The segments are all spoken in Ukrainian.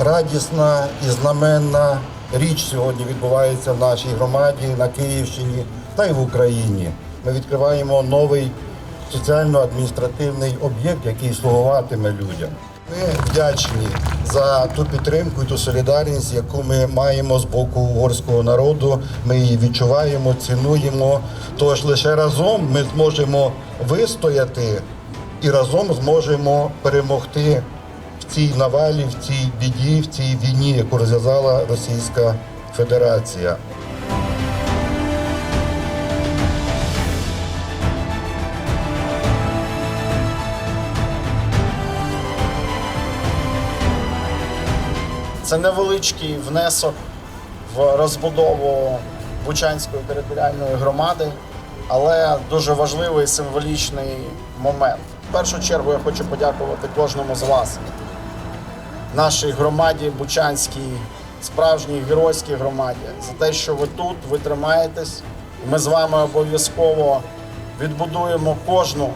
радісна і знаменна річ сьогодні відбувається в нашій громаді на Київщині та й в Україні. Ми відкриваємо новий соціально-адміністративний об'єкт, який слугуватиме людям. Ми вдячні за ту підтримку і ту солідарність, яку ми маємо з боку угорського народу. Ми її відчуваємо, цінуємо. Тож лише разом ми зможемо вистояти і разом зможемо перемогти в цій навалі, в цій біді, в цій війні, яку розв'язала Російська Федерація. Це невеличкий внесок в розбудову Бучанської територіальної громади, але дуже важливий символічний момент. Першу чергу я хочу подякувати кожному з вас, нашій громаді Бучанській, справжній геройській громаді, за те, що ви тут, ви тримаєтесь. Ми з вами обов'язково відбудуємо кожну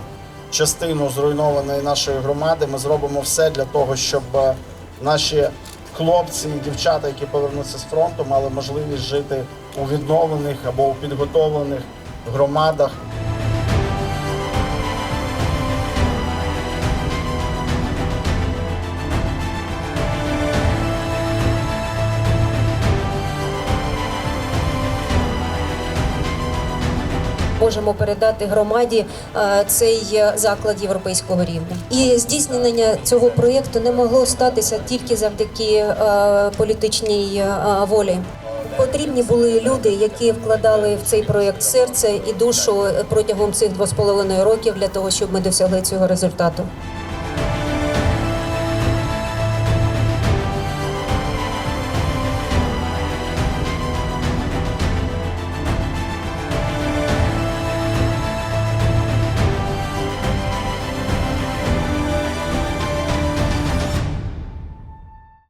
частину зруйнованої нашої громади. Ми зробимо все для того, щоб е, наші хлопці і дівчата, які повернуться з фронту, мали можливість жити у відновлених або у підготовлених громадах. Можемо передати громаді е, цей е, заклад європейського рівня. І здійснення цього проєкту не могло статися тільки завдяки е, політичній волі. Потрібні були люди, які вкладали в цей проєкт серце і душу протягом цих двох з половиною років для того, щоб ми досягли цього результату.